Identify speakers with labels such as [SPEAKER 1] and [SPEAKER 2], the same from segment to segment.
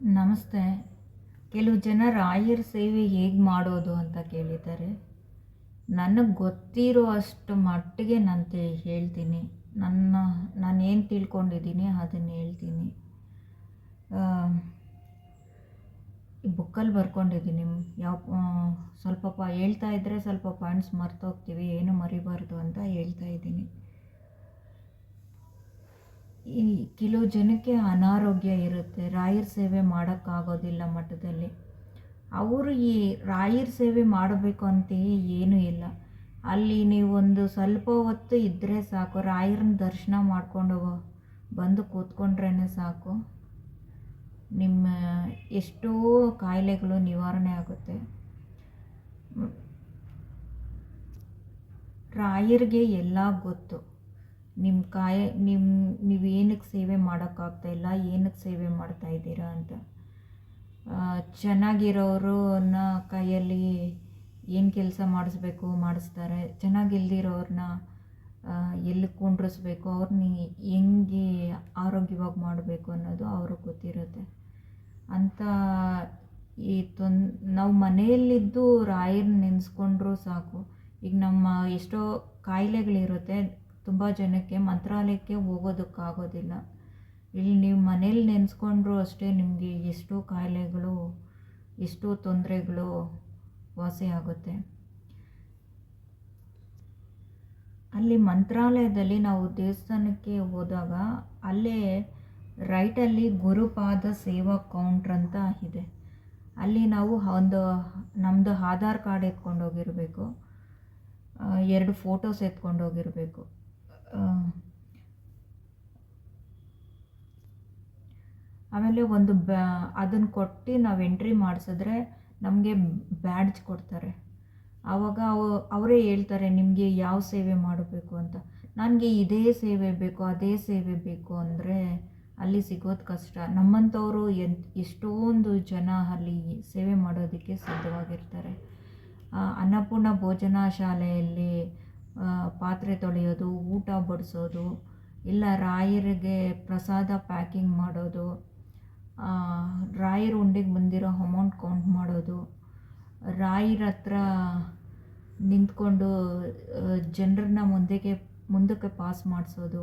[SPEAKER 1] ನಮಸ್ತೆ. ಕೆಲವು ಜನ ರಾಯರ ಸೇವೆ ಹೇಗೆ ಮಾಡೋದು ಅಂತ ಕೇಳಿದ್ದಾರೆ. ನನಗೆ ಗೊತ್ತಿರೋ ಅಷ್ಟು ಮಟ್ಟಿಗೆ ನಾನು ಹೇಳ್ತೀನಿ. ನನ್ನ, ನಾನು ಏನು ತಿಳ್ಕೊಂಡಿದ್ದೀನಿ ಅದನ್ನು ಹೇಳ್ತೀನಿ. ಬುಕ್ಕಲ್ಲಿ ಬರ್ಕೊಂಡಿದ್ದೀನಿ. ಯಾವ ಸ್ವಲ್ಪ ಹೇಳ್ತಾ ಇದ್ದರೆ ಸ್ವಲ್ಪ ಪಾಯಿಂಟ್ಸ್ ಮರ್ತೋಗ್ತೀವಿ ಏನು ಮರಿಬಾರ್ದು ಅಂತ ಹೇಳ್ತಾ ಇದ್ದೀನಿ. ಈ ಕೆಲವು ಜನಕ್ಕೆ ಅನಾರೋಗ್ಯ ಇರುತ್ತೆ. ರಾಯರ ಸೇವೆ ಮಾಡೋಕ್ಕಾಗೋದಿಲ್ಲ ಮಠದಲ್ಲಿ. ಅವರು ಈ ರಾಯರ ಸೇವೆ ಮಾಡಬೇಕು ಅಂತ ಏನೂ ಇಲ್ಲ. ಅಲ್ಲಿ ನೀವೊಂದು ಸ್ವಲ್ಪ ಹೊತ್ತು ಇದ್ದರೆ ಸಾಕು. ರಾಯರನ್ನ ದರ್ಶನ ಮಾಡಿಕೊಂಡು ಬಂದು ಕೂತ್ಕೊಂಡ್ರೇ ಸಾಕು. ನಿಮ್ಮ ಎಷ್ಟೋ ಕಾಯಿಲೆಗಳು ನಿವಾರಣೆ ಆಗುತ್ತೆ. ರಾಯರಿಗೆ ಎಲ್ಲ ಗೊತ್ತು. ನಿಮ್ಮ ಕಾಯ, ನಿಮ್ಮ, ನೀವು ಏನಕ್ಕೆ ಸೇವೆ ಮಾಡೋಕ್ಕಾಗ್ತಾಯಿಲ್ಲ ಏನಕ್ಕೆ ಸೇವೆ ಮಾಡ್ತಾ ಇದ್ದೀರಾ ಅಂತ. ಚೆನ್ನಾಗಿರೋರನ್ನ ಕೈಯಲ್ಲಿ ಏನು ಕೆಲಸ ಮಾಡಿಸ್ಬೇಕು, ಮಾಡಿಸ್ತಾರೆ. ಚೆನ್ನಾಗಿಲ್ದಿರೋರನ್ನ ಎಲ್ಲಿ ಕುಂಡ್ರಿಸ್ಬೇಕು ಅವ್ರನ್ನ ಹೆಂಗೆ ಆರೋಗ್ಯವಾಗಿ ಮಾಡಬೇಕು ಅನ್ನೋದು ಅವ್ರಿಗೆ ಗೊತ್ತಿರುತ್ತೆ. ಅಂತ ಈ ತೊನ್, ನಾವು ಮನೆಯಲ್ಲಿದ್ದು ರಾಯರ್ನ ನೆನೆಸ್ಕೊಂಡ್ರೂ ಸಾಕು. ಈಗ ನಮ್ಮ ಎಷ್ಟೋ ಕಾಯಿಲೆಗಳಿರುತ್ತೆ ತುಂಬ ಜನಕ್ಕೆ ಮಂತ್ರಾಲಯಕ್ಕೆ ಹೋಗೋದಕ್ಕಾಗೋದಿಲ್ಲ. ಇಲ್ಲಿ ನೀವು ಮನೇಲಿ ನೆನೆಸ್ಕೊಂಡ್ರೂ ಅಷ್ಟೇ ನಿಮಗೆ ಎಷ್ಟೋ ಕಾಯಿಲೆಗಳು, ಎಷ್ಟೋ ತೊಂದರೆಗಳು ವಾಸಿಯಾಗುತ್ತೆ ಅಲ್ಲಿ ಮಂತ್ರಾಲಯದಲ್ಲಿ ನಾವು ದೇವಸ್ಥಾನಕ್ಕೆ ಹೋದಾಗ ಅಲ್ಲೇ ರೈಟಲ್ಲಿ ಗುರುಪಾದ ಸೇವಾ ಕೌಂಟ್ರ್ ಅಂತ ಇದೆ. ಅಲ್ಲಿ ನಾವು ಒಂದು ನಮ್ಮದು ಆಧಾರ್ ಕಾರ್ಡ್ ಎತ್ಕೊಂಡು ಹೋಗಿರಬೇಕು ಎರಡು ಫೋಟೋಸ್ ಎತ್ಕೊಂಡು ಹೋಗಿರಬೇಕು ಆಮೇಲೆ ಒಂದು ಬ್ಯಾ ಅದನ್ನು ಕೊಟ್ಟು ನಾವು ಎಂಟ್ರಿ ಮಾಡಿಸಿದ್ರೆ ನಮಗೆ ಬ್ಯಾಡ್ಜ್ ಕೊಡ್ತಾರೆ. ಆವಾಗ ಅವ, ಅವರೇ ಹೇಳ್ತಾರೆ, ನಿಮಗೆ ಯಾವ ಸೇವೆ ಮಾಡಬೇಕು ಅಂತ. ನನಗೆ ಇದೇ ಸೇವೆ ಬೇಕು, ಅದೇ ಸೇವೆ ಬೇಕು ಅಂದರೆ ಅಲ್ಲಿ ಸಿಗೋದು ಕಷ್ಟ. ನಮ್ಮಂಥವರು ಎನ್, ಎಷ್ಟೊಂದು ಜನ ಅಲ್ಲಿ ಸೇವೆ ಮಾಡೋದಕ್ಕೆ ಸಿದ್ಧವಾಗಿರ್ತಾರೆ. ಅನ್ನಪೂರ್ಣ ಭೋಜನ ಶಾಲೆಯಲ್ಲಿ ಪಾತ್ರೆ ತೊಳೆಯೋದು, ಊಟ ಬಡಿಸೋದು, ಇಲ್ಲ ರಾಯರಿಗೆ ಪ್ರಸಾದ ಪ್ಯಾಕಿಂಗ್ ಮಾಡೋದು ರಾಯರ ಉಂಡಿಗೆ ಬಂದಿರೋ ಅಮೌಂಟ್ ಕೌಂಟ್ ಮಾಡೋದು, ರಾಯರ ಹತ್ರ ನಿಂತ್ಕೊಂಡು ಜನರನ್ನ ಮುಂದೆಗೆ, ಮುಂದಕ್ಕೆ ಪಾಸ್ ಮಾಡಿಸೋದು,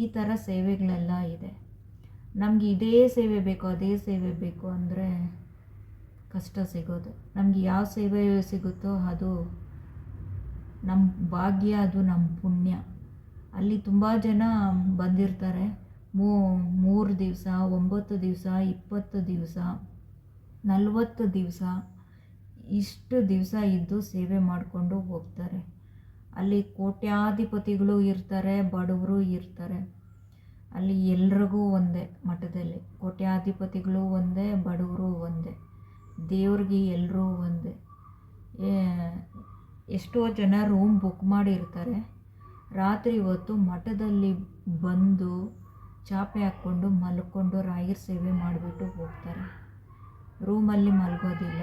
[SPEAKER 1] ಈ ಥರ ಸೇವೆಗಳೆಲ್ಲ ಇದೆ. ನಮಗೆ ಇದೇ ಸೇವೆ ಬೇಕು, ಅದೇ ಸೇವೆ ಬೇಕು ಅಂದರೆ ಕಷ್ಟ ಸಿಗೋದು. ನಮಗೆ ಯಾವ ಸೇವೆ ಸಿಗುತ್ತೋ ಅದು ನಮ್ಮ ಭಾಗ್ಯ ಅದು ನಮ್ಮ ಪುಣ್ಯ. ಅಲ್ಲಿ ತುಂಬ ಜನ ಬಂದಿರ್ತಾರೆ. ಮೂರು ದಿವಸ, ಒಂಬತ್ತು ದಿವಸ, ಇಪ್ಪತ್ತು ದಿವಸ, ನಲವತ್ತು ದಿವಸ ಇಷ್ಟು ದಿವಸ ಇದ್ದು ಸೇವೆ ಮಾಡಿಕೊಂಡು ಹೋಗ್ತಾರೆ. ಅಲ್ಲಿ ಕೋಟ್ಯಾಧಿಪತಿಗಳು ಇರ್ತಾರೆ, ಬಡವರು ಇರ್ತಾರೆ. ಅಲ್ಲಿ ಎಲ್ರಿಗೂ ಒಂದೇ ಮಠದಲ್ಲಿ. ಕೋಟ್ಯಾಧಿಪತಿಗಳು ಒಂದೇ, ಬಡವರು ಒಂದೇ. ದೇವ್ರಿಗೆ ಎಲ್ಲರೂ ಒಂದೇ. ಎಷ್ಟೋ ಜನ ರೂಮ್ ಬುಕ್ ಮಾಡಿರ್ತಾರೆ. ರಾತ್ರಿ ಹೊತ್ತು ಮಠದಲ್ಲಿ ಬಂದು ಚಾಪೆ ಹಾಕ್ಕೊಂಡು ಮಲ್ಕೊಂಡು ರಾಯರ ಸೇವೆ ಮಾಡಿಬಿಟ್ಟು ಹೋಗ್ತಾರೆ. ರೂಮಲ್ಲಿ ಮಲಗೋದಿಲ್ಲ.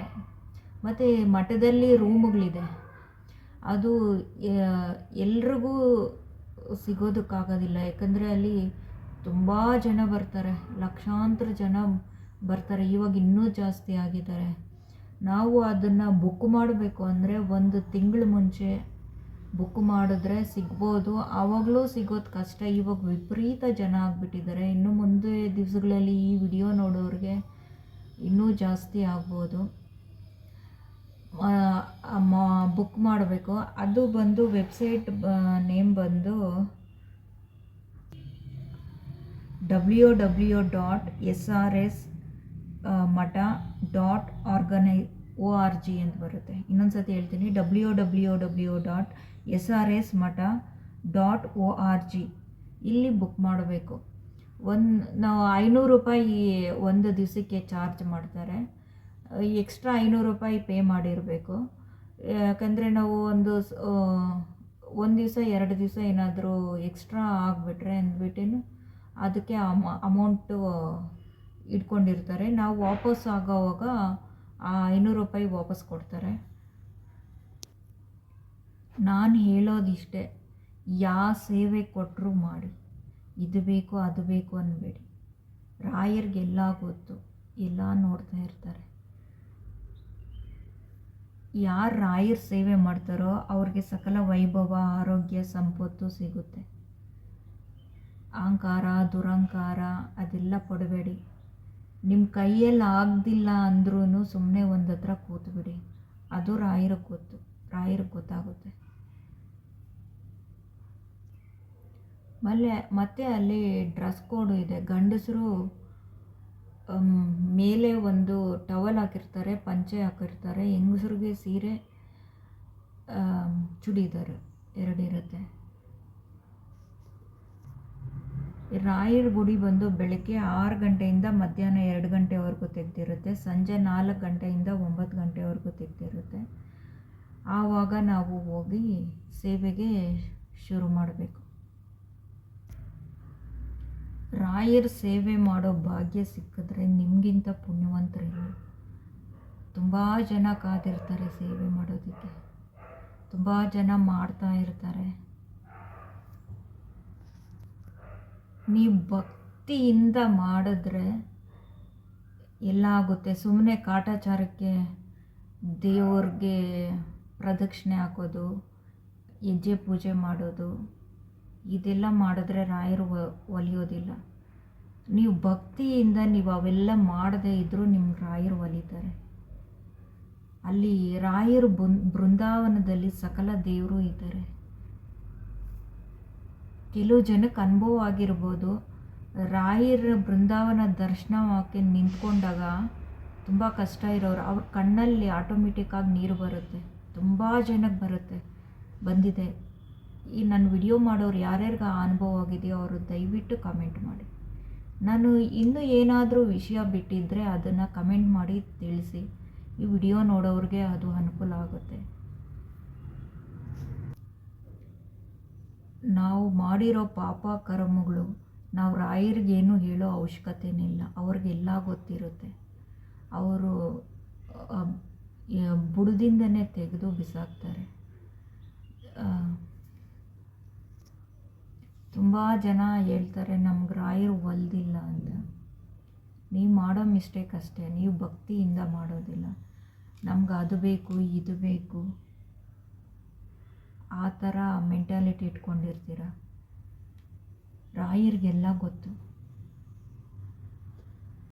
[SPEAKER 1] ಮತ್ತು ಮಠದಲ್ಲಿ ರೂಮುಗಳಿದೆ. ಅದು ಎಲ್ರಿಗೂ ಸಿಗೋದಕ್ಕಾಗೋದಿಲ್ಲ. ಯಾಕಂದರೆ ಅಲ್ಲಿ ತುಂಬ ಜನ ಬರ್ತಾರೆ. ಲಕ್ಷಾಂತರ ಜನ ಬರ್ತಾರೆ. ಇವಾಗ ಇನ್ನೂ ಜಾಸ್ತಿ ಆಗಿದ್ದಾರೆ. ನಾವು ಅದನ್ನು ಬುಕ್ ಮಾಡಬೇಕು ಅಂದರೆ ಒಂದು ತಿಂಗಳು ಮುಂಚೆ ಬುಕ್ ಮಾಡಿದ್ರೆ ಸಿಗ್ಬೋದು. ಆವಾಗಲೂ ಸಿಗೋದು ಕಷ್ಟ. ಇವಾಗ ವಿಪರೀತ ಜನ ಆಗಿಬಿಟ್ಟಿದ್ದಾರೆ. ಇನ್ನು ಮುಂದೆ ದಿವಸಗಳಲ್ಲಿ ಈ ವಿಡಿಯೋ ನೋಡೋರಿಗೆ ಇನ್ನೂ ಜಾಸ್ತಿ ಆಗ್ಬೋದು. ಬುಕ್ ಮಾಡಬೇಕು. ಅದು ಬಂದು ವೆಬ್ಸೈಟ್ ನೇಮ್ ಬಂದು W W dot S R S Matha dot ಆರ್ಗನೈ O R G ಅಂತ ಬರುತ್ತೆ. ಇನ್ನೊಂದು ಸತಿ ಹೇಳ್ತೀನಿ, W W W dot S R S Matha dot O R G. ಇಲ್ಲಿ ಬುಕ್ ಮಾಡಬೇಕು. ಒಂದು, ನಾವು ಐನೂರು ರೂಪಾಯಿ ಒಂದು ದಿವಸಕ್ಕೆ ಚಾರ್ಜ್ ಮಾಡ್ತಾರೆ. ಎಕ್ಸ್ಟ್ರಾ ಐನೂರು ರೂಪಾಯಿ ಪೇ ಮಾಡಿರಬೇಕು. ಯಾಕಂದರೆ ನಾವು ಒಂದು ಒಂದು ದಿವಸ, ಎರಡು ದಿವಸ ಏನಾದರೂ ಎಕ್ಸ್ಟ್ರಾ ಆಗಿಬಿಟ್ರೆ ಅಂದ್ಬಿಟ್ಟು, ಅದಕ್ಕೆ ಅಮ ಅಮೌಂಟು ಇಟ್ಕೊಂಡಿರ್ತಾರೆ. ನಾವು ವಾಪಸ್ ಆಗೋವಾಗ ಆ ಐನೂರು ರೂಪಾಯಿ ವಾಪಸ್ ಕೊಡ್ತಾರೆ. ನಾನು ಹೇಳೋದಿಷ್ಟೇ ಯಾವ ಸೇವೆ ಕೊಟ್ಟರು ಮಾಡಿ, ಇದು ಬೇಕು, ಅದು ಬೇಕು ಅನ್ನಬೇಡಿ ರಾಯರ್ಗೆಲ್ಲ ಗೊತ್ತು, ಎಲ್ಲ ನೋಡ್ತಾ ಇರ್ತಾರೆ. ಯಾರು ರಾಯರ್ ಸೇವೆ ಮಾಡ್ತಾರೋ ಅವ್ರಿಗೆ ಸಕಲ ವೈಭವ, ಆರೋಗ್ಯ, ಸಂಪತ್ತು ಸಿಗುತ್ತೆ. ಅಹಂಕಾರ ದುರಂಕಾರ ಅದೆಲ್ಲ ಪಡಬೇಡಿ. ನಿಮ್ಮ ಕೈಯಲ್ಲಿ ಆಗದಿಲ್ಲ ಅಂದ್ರೂ ಸುಮ್ಮನೆ ಒಂದು ಹತ್ರ ಕೂತ್ಬಿಡಿ ಅದು ರಾಯರ ಗೊತ್ತು ರಾಯರ ಗೊತ್ತಾಗುತ್ತೆ. ಮಲ್ಲೆ, ಮತ್ತೆ ಅಲ್ಲಿ ಡ್ರೆಸ್ ಕೋಡು ಇದೆ. ಗಂಡಸರು ಮೇಲೆ ಒಂದು ಟವಲ್ ಹಾಕಿರ್ತಾರೆ, ಪಂಚೆ ಹಾಕಿರ್ತಾರೆ. ಹೆಂಗಸ್ರಿಗೆ ಸೀರೆ ಚೂಡಿದಾರ ಚೂಡಿದಾರ್ ಎರಡಿರುತ್ತೆ. ರಾಯರ ಗುಡಿ ಬಂದು ಬೆಳಗ್ಗೆ ಆರು ಗಂಟೆಯಿಂದ ಮಧ್ಯಾಹ್ನ ಎರಡು ಗಂಟೆವರೆಗೂ ತೆಗೆದಿರುತ್ತೆ. ಸಂಜೆ ನಾಲ್ಕು ಗಂಟೆಯಿಂದ ಒಂಬತ್ತು ಗಂಟೆವರೆಗೂ ತೆಗೆದಿರುತ್ತೆ. ಆವಾಗ ನಾವು ಹೋಗಿ ಸೇವೆಗೆ ಶುರು ಮಾಡಬೇಕು. ರಾಯರ ಸೇವೆ ಮಾಡೋ ಭಾಗ್ಯ ಸಿಕ್ಕಿದ್ರೆ ನಿಮಗಿಂತ ಪುಣ್ಯವಂತರಿಲ್ಲ ತುಂಬ ಜನ ಕಾದಿರ್ತಾರೆ ಸೇವೆ ಮಾಡೋದಕ್ಕೆ. ತುಂಬ ಜನ ಮಾಡ್ತಾ ಇರ್ತಾರೆ. ನೀವು ಭಕ್ತಿಯಿಂದ ಮಾಡಿದ್ರೆ ಎಲ್ಲ ಆಗುತ್ತೆ ಸುಮ್ಮನೆ ಕಾಟಾಚಾರಕ್ಕೆ ದೇವ್ರಿಗೆ ಪ್ರದಕ್ಷಿಣೆ ಹಾಕೋದು ಹೆಜ್ಜೆ ಪೂಜೆ ಮಾಡೋದು, ಇದೆಲ್ಲ ಮಾಡಿದ್ರೆ ರಾಯರು ಒಲಿಯೋದಿಲ್ಲ. ನೀವು ಭಕ್ತಿಯಿಂದ ನೀವು ಅವೆಲ್ಲ ಮಾಡದೇ ಇದ್ದರೂ ನಿಮ್ಗೆ ರಾಯರು ಒಲಿತಾರೆ. ಅಲ್ಲಿ ರಾಯರು ಬೃಂದ್ ಬೃಂದಾವನದಲ್ಲಿ ಸಕಲ ದೇವರು ಇದ್ದಾರೆ. ಕೆಲವು ಜನಕ್ಕೆ ಅನುಭವ ಆಗಿರ್ಬೋದು. ರಾಯರ ಬೃಂದಾವನ ದರ್ಶನಕ್ಕೆ ನಿಂತ್ಕೊಂಡಾಗ ತುಂಬ ಕಷ್ಟ ಇರೋರು. ಅವ್ರ ಕಣ್ಣಲ್ಲಿ ಆಟೋಮೆಟಿಕ್ಕಾಗಿ ನೀರು ಬರುತ್ತೆ. ತುಂಬ ಜನಕ್ಕೆ ಬರುತ್ತೆ. ಬಂದಿದೆ. ಈ ನನ್ನ ವಿಡಿಯೋ ಮಾಡೋರು ಯಾರ್ಯಾರಿಗೆ ಆ ಅನುಭವ ಆಗಿದೆಯೋ ಅವರು ದಯವಿಟ್ಟು ಕಮೆಂಟ್ ಮಾಡಿ. ನಾನು ಇನ್ನೂ ಏನಾದರೂ ವಿಷಯ ಬಿಟ್ಟಿದ್ದರೆ ಅದನ್ನು ಕಮೆಂಟ್ ಮಾಡಿ ತಿಳಿಸಿ. ಈ ವಿಡಿಯೋ ನೋಡೋರಿಗೆ ಅದು ಅನುಕೂಲ ಆಗುತ್ತೆ. ನಾವು ಮಾಡಿರೋ ಪಾಪ ಕರ್ಮಗಳು, ನಾವು ರಾಯರಿಗೇನು ಹೇಳೋ ಅವಶ್ಯಕತೆನಿಲ್ಲ, ಅವ್ರಿಗೆಲ್ಲ ಗೊತ್ತಿರುತ್ತೆ. ಅವರು ಬುಡದಿಂದನೇ ತೆಗೆದು ಬಿಸಾಕ್ತಾರೆ. ತುಂಬ ಜನ ಹೇಳ್ತಾರೆ, ನಮ್ಗೆ ರಾಯರು ಒಲ್ದಿಲ್ಲ ಅಂತ. ನೀವು ಮಾಡೋ ಮಿಸ್ಟೇಕ್ ಅಷ್ಟೇ, ನೀವು ಭಕ್ತಿಯಿಂದ ಮಾಡೋದಿಲ್ಲ. ನಮ್ಗೆ ಅದು ಬೇಕು, ಇದು ಬೇಕು. ಆ ಥರ ಮೆಂಟಾಲಿಟಿ ಇಟ್ಕೊಂಡಿರ್ತೀರ? ರಾಯರಿಗೆಲ್ಲ ಗೊತ್ತು.